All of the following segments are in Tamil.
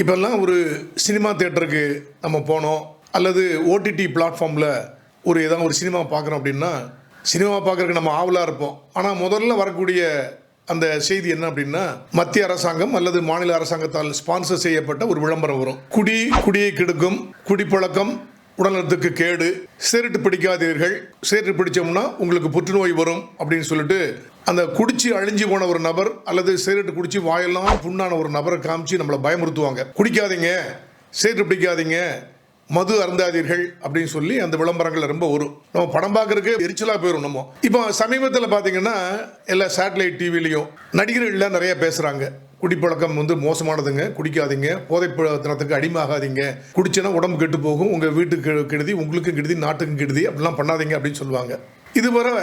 இப்போல்லாம் ஒரு சினிமா தேட்டருக்கு நம்ம போனோம் அல்லது ஓடிடி பிளாட்ஃபார்மில் ஒரு ஏதாவது ஒரு சினிமா பார்க்குறோம் அப்படின்னா சினிமா பார்க்குறதுக்கு நம்ம ஆவலாக இருப்போம். ஆனால் முதல்ல வரக்கூடிய அந்த செய்தி என்ன அப்படின்னா மத்திய அரசாங்கம் அல்லது மாநில அரசாங்கத்தால் ஸ்பான்சர் செய்யப்பட்ட ஒரு விளம்பரம் வரும். குடி குடியை கெடுக்கும் குடிப்பழக்கம் உடல்நலத்துக்கு கேடு சேரிட்டு பிடிக்காதீர்கள். சேரிட்டு பிடிச்சோம்னா உங்களுக்கு புற்றுநோய் வரும் அப்படின்னு சொல்லிட்டு அந்த குடிச்சு அழிஞ்சு போன ஒரு நபர் அல்லது சேரிட்டு குடிச்சு வாயெல்லாம் புண்ணான ஒரு நபரை காமிச்சு நம்மளை பயமுறுத்துவாங்க. குடிக்காதீங்க சிகரெட்டு பிடிக்காதீங்க மது அருந்தாதீர்கள் அப்படின்னு சொல்லி அந்த விளம்பரங்கள் ரொம்ப வரும் நம்ம படம் பார்க்கறதுக்கு எரிச்சலாக போயிடும் நம்ம. இப்போ சமீபத்தில் பார்த்தீங்கன்னா எல்லா சேட்டலைட் டிவிலையும் நடிகர்கள்லாம் நிறைய பேசுகிறாங்க குடிப்பழக்கம் வந்து மோசமானதுங்க. குடிக்காதீங்க. போதைப்பழத்தினத்துக்கு அடிமாகாதீங்க குடிச்சனா உடம்பு கெட்டு போகும். உங்கள் வீட்டுக்கு கெடுதி உங்களுக்கும் கெடுதி நாட்டுக்கும் கெடுதி அப்படிலாம் பண்ணாதீங்க அப்படின்னு சொல்லுவாங்க. இதுவரை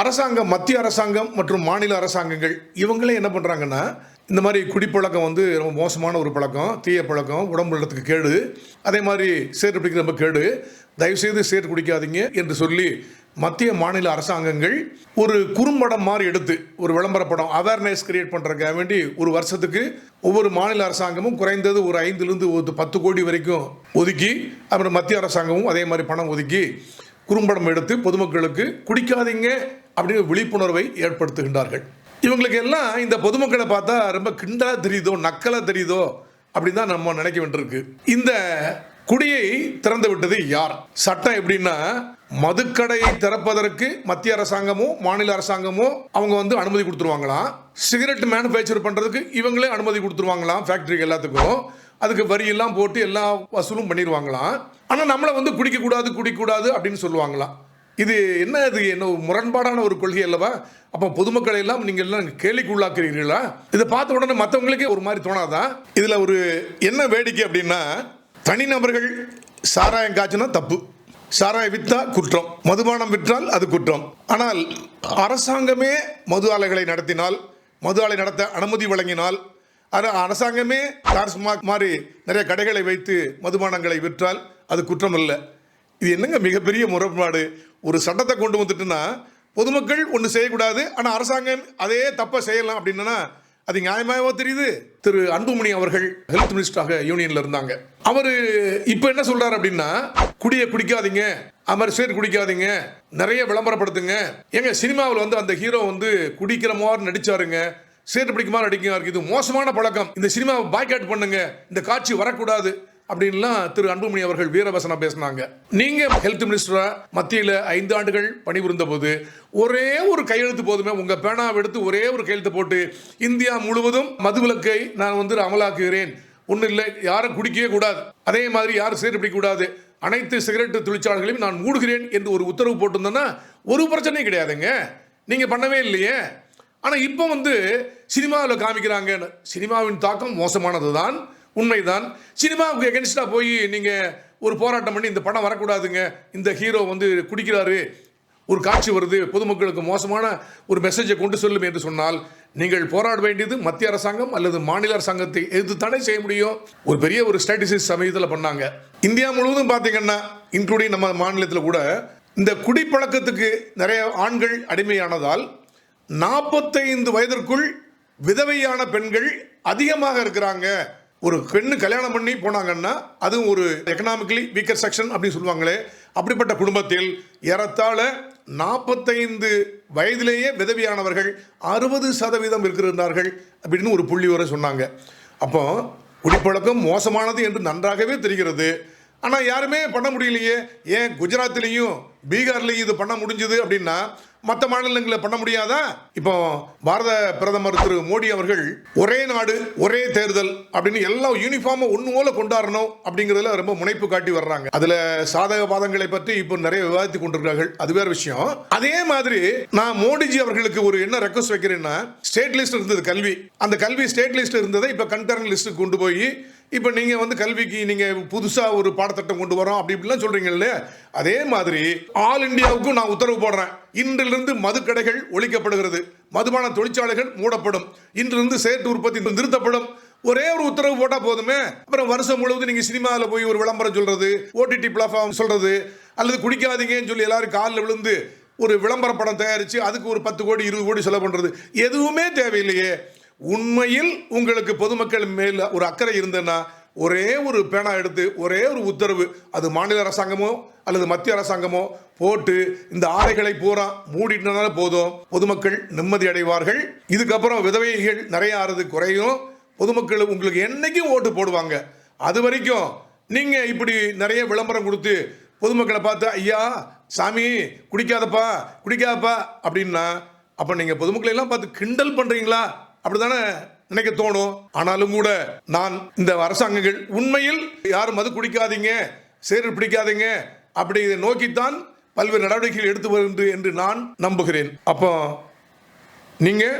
அரசாங்கம் மத்திய அரசாங்கம் மற்றும் மாநில அரசாங்கங்கள் இவங்களே என்ன பண்ணுறாங்கன்னா இந்த மாதிரி குடிப்பழக்கம் வந்து ரொம்ப மோசமான ஒரு பழக்கம் தீய பழக்கம் உடம்பு உள்ளத்துக்கு கேடு. அதே மாதிரி சேர் பிடிக்க ரொம்ப கேடு. தயவுசெய்து சேர் குடிக்காதீங்க என்று சொல்லி மத்திய மாநில அரசாங்கங்கள் ஒரு குறும்படம் மாதிரி எடுத்து ஒரு விளம்பர படம் அவேர்னஸ் கிரியேட் பண்ணுறதுக்காக வேண்டி ஒரு வருஷத்துக்கு ஒவ்வொரு மாநில அரசாங்கமும் குறைந்தது ஒரு ஐந்துலேருந்து ஒரு பத்து கோடி வரைக்கும் ஒதுக்கி அப்புறம் மத்திய அரசாங்கமும் அதே மாதிரி பணம் ஒதுக்கி குறும்படம் எடுத்து பொதுமக்களுக்கு குடிக்காதீங்க அப்படின்னு விழிப்புணர்வை ஏற்படுத்துகின்றார்கள். இவங்களுக்கு எல்லாம் இந்த பொதுமக்களை பார்த்தா ரொம்ப கிண்டலாக தெரியுதோ நக்கலாக தெரியுதோ அப்படின்னு தான் நம்ம நினைக்க வேண்டியிருக்கு. இந்த குடியை திறந்து விட்டது யார்? சட்டம் எப்படின்னா மதுக்கடையை திறப்பதற்கு மத்திய அரசாங்கமோ மாநில அரசாங்கமோ அவங்க வந்து அனுமதி கொடுத்துருவாங்களாம் சிகரெட் மேனுஃபேக்சர் பண்ணுறதுக்கு இவங்களே அனுமதி கொடுத்துருவாங்களாம் ஃபேக்ட்ரி எல்லாத்துக்கும். அதுக்கு வரி எல்லாம் போட்டு எல்லா வசூலும் பண்ணிடுவாங்களாம் ஆனால் நம்மளை வந்து குடிக்கக்கூடாது குடிக்கக்கூடாது அப்படின்னு சொல்லுவாங்களாம் இது என்ன இது? என்ன முரண்பாடான ஒரு கொள்கை அல்லவா? அப்போ பொதுமக்களை எல்லாம் நீங்கள் எல்லாம் கேள்விக்கு உள்ளாக்குறீங்களா இதை பார்த்த உடனே மற்றவங்களுக்கே ஒரு மாதிரி தோணாதான் இதில் ஒரு என்ன வேடிக்கை அப்படின்னா தனிநபர்கள் சாராயம் காய்ச்சினா தப்பு. சாராய் விற்றா குற்றம். மதுபானம் விற்றால் அது குற்றம். ஆனால் அரசாங்கமே மது ஆலைகளை நடத்தினால் மது ஆலை நடத்த அனுமதி வழங்கினால் அது அரசாங்கமே டாஸ்மாக் மாதிரி நிறைய கடைகளை வைத்து மதுபானங்களை விற்றால் அது குற்றம் இல்லை இது என்னங்க மிகப்பெரிய முரண்பாடு? ஒரு சட்டத்தை கொண்டு வந்துட்டுன்னா பொதுமக்கள் ஒன்று செய்யக்கூடாது ஆனால் அரசாங்கம் அதே தப்பை செய்யலாம் அப்படின்னா அது நியாயமாகவோ தெரியுது. திரு அன்புமணி அவர்கள் ஹெல்த் மினிஸ்டராக யூனியன்ல இருந்தாங்க. அவர் இப்போ என்ன சொல்றாரு அப்படின்னா குடியை குடிக்காதீங்க அது மாதிரி சேர் குடிக்காதீங்க நிறைய விளம்பரப்படுத்துங்க. ஏங்க சினிமாவில் வந்து அந்த ஹீரோ வந்து குடிக்கிற மாதிரி நடிச்சாருங்க. சேர் பிடிக்குமா மாதிரி நடிக்கிறாரு. இது மோசமான பழக்கம். இந்த சினிமாவை பாய்காட் பண்ணுங்க. இந்த காட்சி வரக்கூடாது. அப்படின்லாம் திரு அன்புமணி அவர்கள் வீரவசனம் பேசினாங்க. நீங்க ஹெல்த் மினிஸ்டரா மத்தியில் ஐந்து ஆண்டுகள் பணிபுரிந்த போது ஒரே ஒரு கையெழுத்து போதுமே உங்க பேனாவை எடுத்து ஒரே ஒரு கையெழுத்து போட்டு இந்தியா முழுவதும் மதுவிலக்கை நான் வந்து அமலாக்குகிறேன். ஒன்றும் இல்லை யாரும் குடிக்கவே கூடாது. அதே மாதிரி யாரும் சேர் பிடிக்க கூடாது. அனைத்து சிகரெட்டு தொழிற்சாலைகளையும் நான் மூடுகிறேன் என்று ஒரு உத்தரவு போட்டிருந்தேன்னா ஒரு பிரச்சனையும் கிடையாதுங்க. நீங்க பண்ணவே இல்லையே. ஆனால் இப்போ வந்து சினிமாவில் காமிக்கிறாங்கன்னு. சினிமாவின் தாக்கம் மோசமானது தான் உண்மைதான். சினிமாவுக்கு எகென்ஸ்டாக போய் நீங்கள் ஒரு போராட்டம் பண்ணி இந்த படம் வரக்கூடாதுங்க. இந்த ஹீரோ வந்து குடிக்கிறாரு. ஒரு காட்சி வருது. பொதுமக்களுக்கு மோசமான ஒரு மெசேஜை கொண்டு செல்லும் என்று சொன்னால் நீங்கள் போராட வேண்டியது மத்திய அரசாங்கம் அல்லது மாநில அரசாங்கத்தை எதிர்த்து தானே செய்ய முடியும்? ஒரு பெரிய ஒரு ஸ்ட்ராட்டஜிஸ் சமயத்தில் பண்ணாங்க. இந்தியா முழுவதும் பார்த்தீங்கன்னா இன்க்ளூடிங் நம்ம மாநிலத்தில் கூட இந்த குடிப்பழக்கத்துக்கு நிறைய ஆண்கள் அடிமையானதால் நாற்பத்தைந்து வயதிற்குள் விதவையான பெண்கள் அதிகமாக இருக்கிறாங்க. ஒரு பெண்ணு கல்யாணம் பண்ணி போனாங்கன்னா அதுவும் ஒரு எக்கனாமிக்கலி வீக்கர் செக்ஷன் அப்படின்னு சொல்லுவாங்களே அப்படிப்பட்ட குடும்பத்தில் ஏறத்தாழ நாற்பத்தைந்து வயதிலேயே விதவியானவர்கள் அறுபது சதவீதம் இருக்கிறார்கள் அப்படின்னு ஒரு புள்ளி வரை சொன்னாங்க. அப்போ குடிப்பழக்கம் மோசமானது என்று நன்றாகவே தெரிகிறது. ஆனால் யாருமே பண்ண முடியலையே. ஏன் குஜராத்லேயும் பீகார்லேயும் இது பண்ண முடிஞ்சது அப்படின்னா மற்ற மாநிலங்களில் பண்ண முடியாதா? இப்போ பாரத பிரதமர் திரு மோடி அவர்கள் ஒரே நாடு ஒரே தேர்தல் அப்படின்னு எல்லாம் யூனிஃபார்மை ஒன்று போல கொண்டாடணும் அப்படிங்கிறதுல ரொம்ப முனைப்பு காட்டி வர்றாங்க. அதில் சாதக பாதங்களை பற்றி இப்போ நிறைய விவாதித்து கொண்டிருக்கிறார்கள். அது வேற விஷயம். அதே மாதிரி நான் மோடிஜி அவர்களுக்கு ஒரு என்ன ரெக்வஸ்ட் வைக்கிறேன்னா ஸ்டேட் லிஸ்ட் இருந்தது கல்வி. அந்த கல்வி ஸ்டேட் லிஸ்ட் இருந்ததை இப்போ கன்கரன் லிஸ்ட்டுக்கு கொண்டு போய் இப்போ நீங்கள் வந்து கல்விக்கு நீங்கள் புதுசாக ஒரு பாடத்திட்டம் கொண்டு வரோம் அப்படி இப்படிலாம் சொல்கிறீங்கல்ல அதே மாதிரி ஆல் இந்தியாவுக்கும் நான் உத்தரவு போடுறேன். இன்றிலிருந்து மதுக்கடைகள் ஒழிக்கப்படுகிறது. மதுபான தொழிற்சாலைகள் மூடப்படும். இன்றிலிருந்து சேர்த்து உற்பத்தி நிறுத்தப்படும். ஒரே ஒரு உத்தரவு போட்டால் போதுமே? அப்புறம் வருஷம் முழுவதும் நீங்கள் சினிமாவில் போய் ஒரு விளம்பரம் சொல்கிறது ஓடிடி பிளாட்ஃபார்ம் சொல்கிறது அல்லது குடிக்காதீங்கன்னு சொல்லி எல்லாரும் காலில் விழுந்து ஒரு விளம்பர படம் தயாரித்து அதுக்கு ஒரு பத்து கோடி இருபது கோடி செலவு பண்ணுறது எதுவுமே தேவையில்லையே. உண்மையில் உங்களுக்கு பொதுமக்கள் மேல் ஒரு அக்கறை இருந்ததுன்னா ஒரே ஒரு பேனா எடுத்து ஒரே ஒரு உத்தரவு அது மாநில அரசாங்கமோ அல்லது மத்திய அரசாங்கமோ போட்டு இந்த ஆலைகளை பூரா மூடிட்டனால போதும். பொதுமக்கள் நிம்மதி அடைவார்கள். இதுக்கப்புறம் விதவைகள் நிறைய ஆறுது குறையும். பொதுமக்கள் உங்களுக்கு என்னைக்கும் ஓட்டு போடுவாங்க. அது வரைக்கும் நீங்க இப்படி நிறைய விளம்பரம் கொடுத்து பொதுமக்களை பார்த்து ஐயா சாமி குடிக்காதப்பா குடிக்காதப்பா அப்படின்னா அப்ப நீங்க பொதுமக்களை எல்லாம் பார்த்து கிண்டல் பண்றீங்களா? அப்படிதானே நினைக்க தோணும்? ஆனாலும் கூட நான் இந்த அரசாங்கங்கள் உண்மையில் யாரும் மது குடிக்காதீங்க சேரு பிடிக்காதீங்க அப்படி இதை நோக்கித்தான் பல்வேறு நடவடிக்கைகள் எடுத்து வருகிறது என்று நான் நம்புகிறேன். அப்போ நீங்கள்